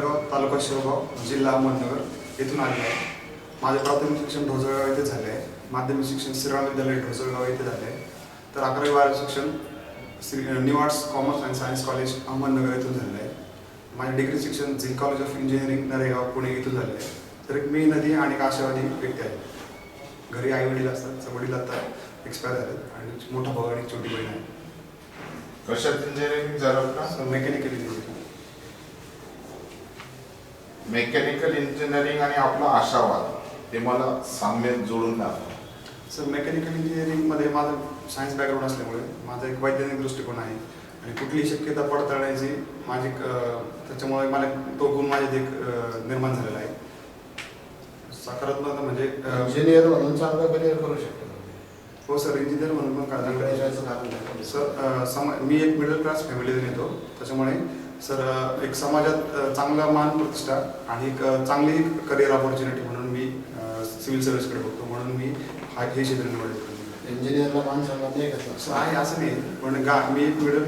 पिंपळगाव तालुका शिवगाव जिल्हा अहमदनगर येथून आले आहे. माझे प्राथमिक शिक्षण ढोसळगाव येथे झाले आहे. माध्यमिक शिक्षण श्रीराम विद्यालय ढोसळगाव येथे झाले आहे. तर अकरावी बारावी शिक्षण Shri new arts commerce and science college Ahmednagar येथून झालं आहे. माझे डिग्री शिक्षण Z college of engineering Naregaon Pune येथून झाले आहे. तर एक मी नदी आणि एक आशावादी व्यक्ती आहे. घरी आई वडील असतात वडील आता एक्सपायर झालेत आणि मोठा भाऊ आणि छोटी बहीण आहे. कशात इंजिनिअरिंग झालं का मेकॅनिकल इंजिनिअरिंग मेकॅनिकल इंजिनिअरिंग आणि आपला आशावाद ते मला साम्य जोडून दाखवा सर मेकॅनिकल इंजिनिअरिंगमध्ये माझं सायन्स बॅकग्राऊंड असल्यामुळे माझा एक वैज्ञानिक दृष्टिकोन आहे आणि कुठलीही शक्यता पडताळण्याची माझी त्याच्यामुळे मला तो गुण माझ्यात एक निर्माण झालेला आहे. सकारात्मक म्हणजे इंजिनियर म्हणून चांगलं करिअर करू शकतो. हो सर इंजिनियर म्हणून पण काळजी करायचं. सर समा मी एक मिडल क्लास फॅमिलीतून येतो. त्याच्यामुळे सर एक समाजात चांगला मान प्रतिष्ठा आणि एक चांगली करिअर ऑपॉर्च्युनिटी म्हणून मी सिव्हिल सर्व्हिसकडे बघतो. म्हणून मी हा हे क्षेत्र निवडले. इंजिनियरला मान सांगत नाही कसं आहे असं नाही. पण गा मी एक मिडल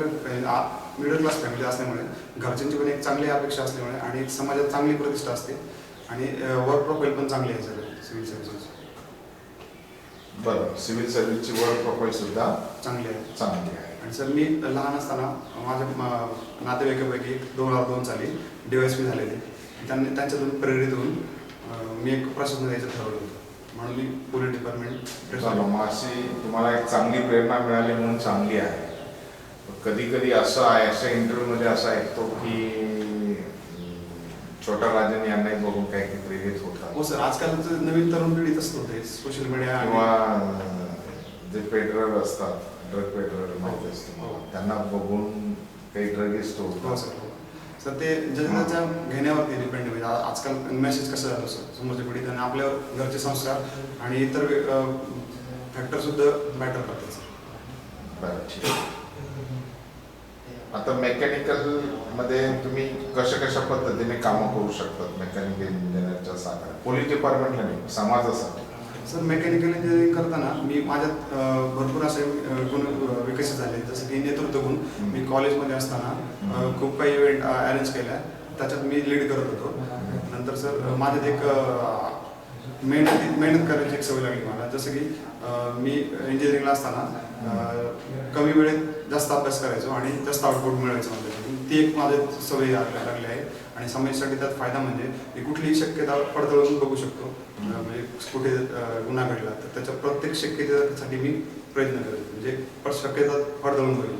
मिडल क्लास फॅमिली असल्यामुळे घरच्यांची पण एक चांगली अपेक्षा असल्यामुळे आणि एक समाजात चांगली प्रतिष्ठा असते आणि वर्क प्रोफाईल पण चांगली आहे सर सिव्हिल सर्व्हिसेस बरं सिव्हिल सर्व्हिसची वर्क प्रोफाईल सुद्धा चांगली आहे. चांगली आहे. आणि सर मी लहान असताना माझ्या म- नातेवाईकापैकी दोन हजार दोन साली पी झालेले त्यांनी त्यांच्यातून प्रेरित होऊन अं, मी एक प्रशासन द्यायचं ठरवलं होतं. म्हणून मी पोलीस डिपार्टमेंट मग अशी तुम्हाला एक चांगली प्रेरणा मिळाली म्हणून चांगली आहे. कधी कधी असं आहे अशा इंटरव्ह्यूमध्ये असं ऐकतो की छोटा राजन यांनाही बघून काही काही प्रेरित होतात हो सर आजकालचं नवीन तरुण पिढी तसंच होते. सोशल मीडिया किंवा जे पेट्रोल असतात ड्रग पेट्रोल माहिती असतं. हो. त्यांना बघून काही ड्रगिस्ट हो सर हो. सर ते ज्याच्या घेण्यावरती डिपेंड म्हणजे आजकाल मेसेज कसं झालं सर? समोरच्या पिढीत आणि आपल्यावर घरचे संस्कार आणि इतर फॅक्टर सुद्धा मॅटर करतात सर. बरं ठीक आहे. आता मेकॅनिकलमध्ये तुम्ही कशा कशा पद्धतीने कामं करू शकतात? मेकॅनिकल इंजिनिअरच्या साखर पोलीस डिपार्टमेंटला नाही समाजासाठी. सर मेकॅनिकल इंजिनिअरिंग करताना मी माझ्यात भरपूर असे गुण विकसित झाले. जसं की नेतृत्व गुण. मी कॉलेजमध्ये असताना खूप काही इव्हेंट अरेंज केल्या. त्याच्यात मी लीड करत होतो. नंतर सर माझ्यात एक अं, मेहनत मेहनत करायची एक सवय लागली मला. जसं की मी इंजिनिअरिंगला असताना कमी वेळेत जास्त अभ्यास करायचो आणि जास्त आउटपुट मिळायचो म्हणजे ती एक माझी सवय लागली आहे. आणि समाजासाठी त्यात फायदा म्हणजे मी कुठलीही शक्यता पडताळून बघू शकतो. म्हणजे कुठे गुन्हा घडला तर त्याच्या प्रत्येक शक्यतेसाठी मी प्रयत्न करतो. म्हणजे शक्यता पडताळून बघितलं.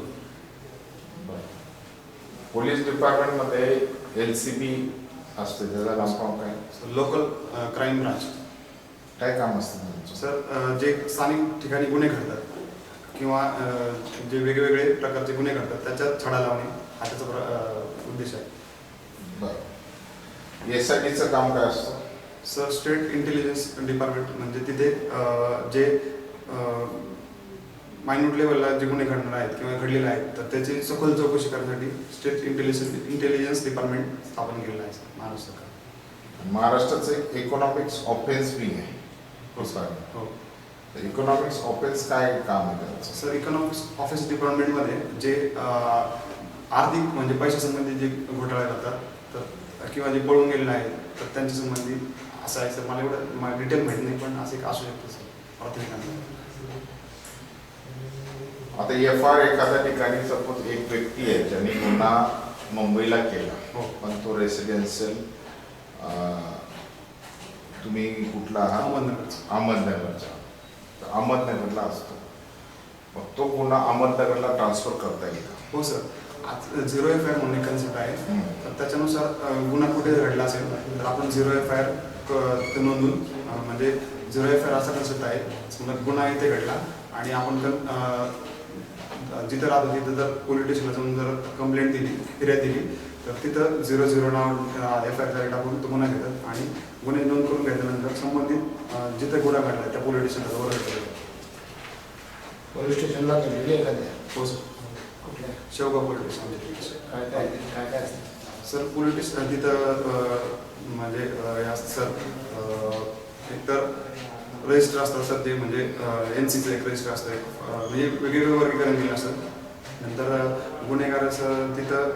पोलीस डिपार्टमेंटमध्ये एल सी बी नाव फॉर्म काय? लोकल क्राईम ब्रांच काय काम असतं तुमचं? सर जे स्थानिक ठिकाणी गुन्हे घडतात किंवा जे वेगवेगळे प्रकारचे गुन्हे घडतात त्याच्यात छडा लावणे हा त्याचा उद्देश आहे. बरं. एस आय डीचं काम काय असतं? सर स्टेट इंटेलिजन्स डिपार्टमेंट म्हणजे तिथे जे मायन्यूट लेवलला जे गुन्हे घडणार आहेत किंवा घडलेले आहेत तर त्याची सखोल चौकशी करण्यासाठी स्टेट इंटेलिजन्स इंटेलिजन्स डिपार्टमेंट स्थापन केलेलं आहे महाराष्ट्र सरकार. महाराष्ट्राचं एक इकॉनॉमिक्स ऑफेन्स विंग आहे. हो सर. हो. इकॉनॉमिक्स ऑफेन्स काय काम आहे त्याचं? सर इकॉनॉमिक्स ऑफिस डिपार्टमेंटमध्ये जे आर्थिक म्हणजे पैशासंबंधी जे घोटाळे करतात तर किंवा जे पळून गेलेले आहेत तर त्यांच्या संबंधी असं आहे सर. मला एवढं मला डिटेल माहीत नाही पण असं एक असू शकतं सर. प्राथमिकांना आता एफ आर एखाद्या ठिकाणी सपोज एक व्यक्ती आहे ज्याने गुन्हा मुंबईला केला हो. पण तो रेसिडेन्शियल तुम्ही कुठला आहात? अहमदनगरचं. अहमदनगरचा. तर अहमदनगरला असतो. मग तो गुन्हा अहमदनगरला ट्रान्सफर करता येतो हो सर. आज झिरो एफ आय म्हणून कन्सेप्ट आहे. तर त्याच्यानुसार गुन्हा कुठे घडला असेल? तर आपण झिरो एफ आय आर नोंदून म्हणजे झिरो एफ आय आर असा कन्सेप्ट आहे. समजा गुन्हा इथे घडला. आणि आपण अं, जिथं राहतो तिथं जर पोलीस स्टेशनला जाऊन जर कंप्लेंट दिली फिर्याद दिली तर तिथं झिरो झिरो नाव एफ आय आर टाकून तो गुन्हा घेतात आणि गुन्हे नोंद करून घेतल्यानंतर संबंधित जिथं गुन्हा घडला त्या पोलीस स्टेशनला जवळ येतात पोलीस स्टेशनला गेलेली एखाद्या? हो सर. कुठल्या? शेवगाव पोलीस स्टेशन काय काय काय काय असतं? सर पोलिटिक्स तिथं अ, म्हणजे सर एकतर रजिस्टर असतात सर ते म्हणजे एन सीचं एक रजिस्टर असतं एक, म्हणजे वेगवेगळं वर्गीकरण केलं असतं नंतर गुन्हेगाराचं तिथं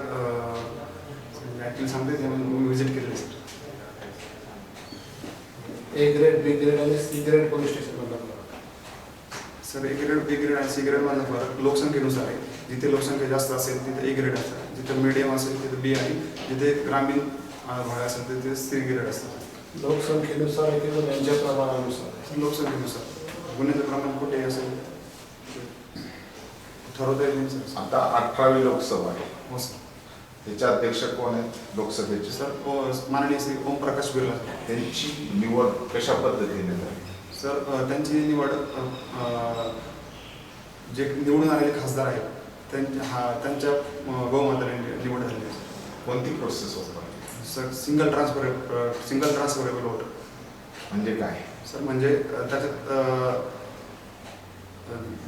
ॲक्च्युली सांगते ते मी व्हिजिट केलेली sir A grade B grade आणि सी ग्रेड पोलीस स्टेशन मधला sir A grade B grade आणि सी ग्रेडमधला फरक लोकसंख्येनुसार आहे. जिथे लोकसंख्या जास्त असेल तिथे ए ग्रेड असतं जिथे मिडियम असेल तिथे बी आणि जिथे ग्रामीण भाग असेल तिथे सी ग्रेड असतं लोकसंख्येनुसार आहे किंवा त्यांच्या प्रमाणानुसार? लोकसंख्येनुसार. गुन्ह्याचं प्रमाण कुठे असेल ठरवता येईल सर आता अठरावी लोकसभा आहे. हो सर. त्याचे अध्यक्ष कोण आहेत? लोकसभेचे. सर माननीय श्री ओमप्रकाश बिर्ला त्यांची निवड कशा पद्धतीने झाली? सर त्यांची निवड जे निवडून आलेले खासदार आहेत त्यांच्या हा त्यांच्या बहुमताने निवड झालेली आहे. कोणती प्रोसेस होता sir single transfer single transferable vote म्हणजे काय? सर म्हणजे अ, त्याच्यात अ,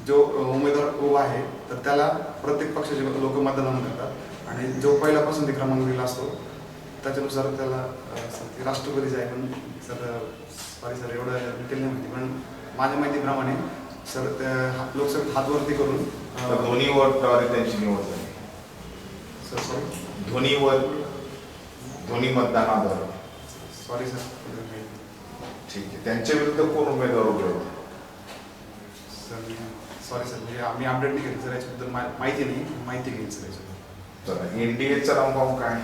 जो उमेदवार उभा आहे तर त्याला प्रत्येक पक्षाचे लोक मतदान करतात. आणि जो पहिला पसंती क्रमांक दिला असतो त्याच्यानुसार त्याला अ, सर ते राष्ट्रपतीचे आहे पण सर सॉरी सर एवढं डिटेल नाही माहिती. पण माझ्या माहितीप्रमाणे सर त्या लोकसभेत हातवरती करून तर अ, वोटद्वारे त्यांची निवड झाली. सर सॉरी दोन्ही वर दोन्ही मतदानाद्वारे सॉरी सर ठीक आहे. त्यांच्या विरुद्ध कोण उमेदवार उभे होते? सर सॉरी सर म्हणजे आम्ही अपडेट नाही केली. सर याच्याबद्दल मा- माहिती नाही. माहिती घेईन सर याच्याबद्दल. चला एनडीएचा रामभाऊ काय?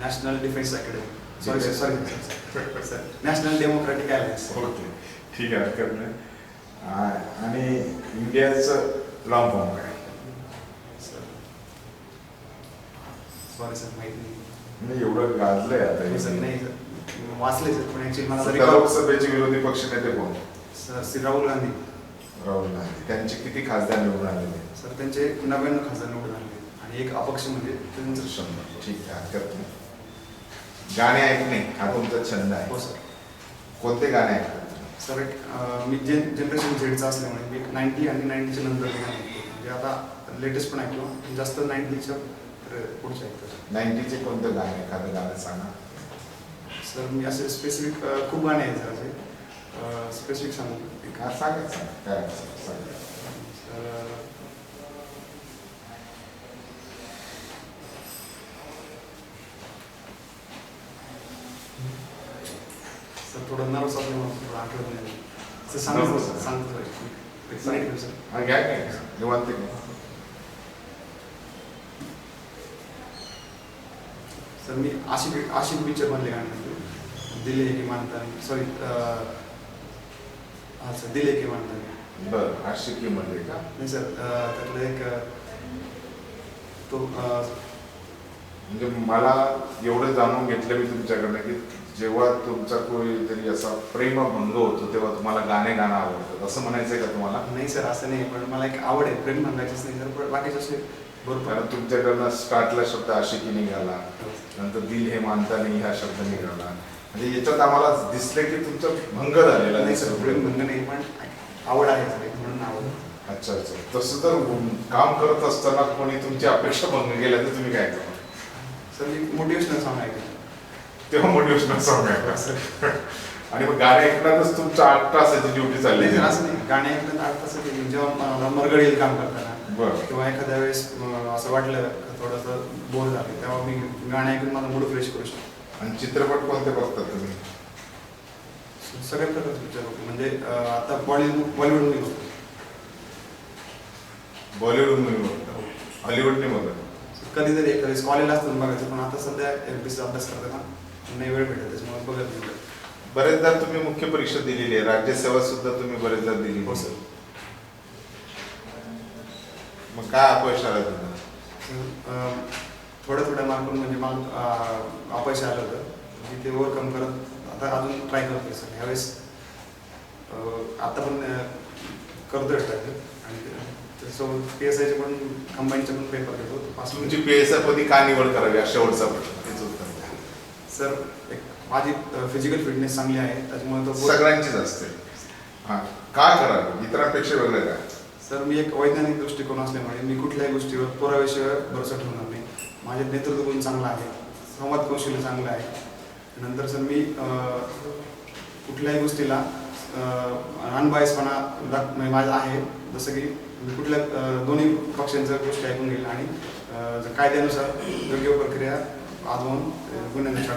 National defence academy sorry sir sorry sir national democratic alliance okay ठीक आहे. हरकत नाही. आ- आणि इंडियाचं रामभाऊ काय? सर सॉरी सर माहिती नाही. म्हणजे एवढं गाजलंय आता नाही सर हे. नाही सर वाचले सर पण ॲक्च्युली मला सध्या रिकॉल लोकसभेचे विरोधी पक्ष नेते कोण? सर श्री राहुल गांधी. राहुल गांधी. त्यांचे किती खासदार निवडून आलेले सर त्यांचे नव्याण्णव खासदार निवडून आले आणि एक अपक्ष म्हणजे त्यांचं शंभर. ठीक आहे हरकत नाही. गाणे ऐकणे हा तुमचा छंद आहे. हो सर. कोणते गाणे ऐकतात तुम्ही? सर एक, अं, मी जे जनरेशन झेडचा असल्यामुळे मी नाईन्टी आणि नाईन्टीच्या नंतर गाणे ऐकतो. म्हणजे आता लेटेस्ट पण ऐकतो जास्त नाईन्टीच्या पुढच्या ऐकतो नाईन्टीचे कोणतं गाणे एखादं गाणं सांगा. सर मी असे स्पेसिफिक खूप गाणे आहेत सर असे. स्पेसिफिक सांगू हा सांगा सांगा. काय सांगा. सर सर थोडं नर्वस असल्यामुळे थोडं आठवत नाही. सर सांगतो सर. सांगतो सर निवांत सर मी आशिक आशिक पिक्चर मधले गाणे दिले की मानता सॉरी हा सर दिले की मानता बरं आशिकीमध्ये का नाही सर त्यातलं एक तो म्हणजे मला एवढं जाणून घेतलं मी तुमच्याकडनं की जेव्हा तुमचा कोणीतरी असा प्रेमभंग होतो तेव्हा तुम्हाला गाणे गाणं आवडतं. असं म्हणायचंय का तुम्हाला? नाही सर असं नाही पण मला एक आवड आहे. प्रेम म्हणण्याचीच नाही सर पण बाकीचे असे कारण तुमच्याकडनं स्टार्टला शब्द आशिकी निघाला. नंतर दिल हे मानता नाही हा शब्द निघाला. म्हणजे याच्यात आम्हाला दिसलं की तुमचं भंग झालेला नाही सर. प्रेम म्हणणं नाही पण आवड आहे सर म्हणून आवड. अच्छा अच्छा. तसं जर काम करत असताना कोणी तुमची अपेक्षा भंग केल्या तर तुम्ही काय करता सर मी मोटिवेशनल सॉंग ऐकतो तेव्हा मोटिवेशनल सॉंग आहे आणि मग गाणे ऐकण्यातच तुमच्या आठ तासाची ड्युटी चालली. असं नाही. गाणे ऐकलं तर आठ तास येईल जेव्हा येईल काम करताना. बरं. किंवा एखाद्या वेळेस अं, असं वाटलं का थोडंसं बोर झालं तेव्हा मी गाणे ऐकून माझा मूड फ्रेश करू शकतो. आणि चित्रपट कोणते बघतात तुम्ही? सगळ्या प्रकारचे पिक्चर बघतो. म्हणजे अं, आता बॉलिवूड बॉलिवूडमध्ये बघतो. बॉलिवूड मूवी बघतात हॉलिवूड नाही बघत. कधीतरी एखाद्या वेळेस कॉलेजला असतं बघायचं पण आता सध्या एमपीसीचा अभ्यास करताना नाही वेळ भेटत त्याच्यामुळे बघत नाही. बरेचदा तुम्ही मुख्य परीक्षा दिलेली आहे. राज्यसेवा सुद्धा तुम्ही बरेचदा दिली हो सर. मग काय अपयश आलं तुम्हाला अं, थोड्या थोड्या मार्कून म्हणजे अं, अपयश आलं होतं. मी ते ओव्हरकम करत आता अजून ट्राय करतोय सर. ह्यावेळेस आता पण करतोय ट्राय आणि त्याच्यासोबत पी एस आयचे पण कंबाईनचे पण पेपर देतो पास तुमची पीएसआय पदी का निवड करावी हा शेवटचा प्रश्न. सर एक माझी फिजिकल फिटनेस चांगली आहे. त्याच्यामुळे तो सगळ्यांचीच असते. हा. का करावी? इतरांपेक्षा वेगळं काय तर मी एक वैज्ञानिक दृष्टिकोन असल्यामुळे म्हणजे मी कुठल्याही गोष्टीवर पुराव्याशिवाय भरोसा ठेवणार नाही. माझे नेतृत्व गुण चांगला आहे संवाद कौशल्य चांगलं आहे. नंतर सर मी कुठल्याही गोष्टीला अनबायसपणा दाख म्हणजे माझा आहे. जसं की मी कुठल्या दोन्ही पक्षांच्या गोष्टी ऐकून घेईल आणि कायद्यानुसार योग्य प्रक्रिया आजवून गुन्ह्यांना गुन्ह्यांचा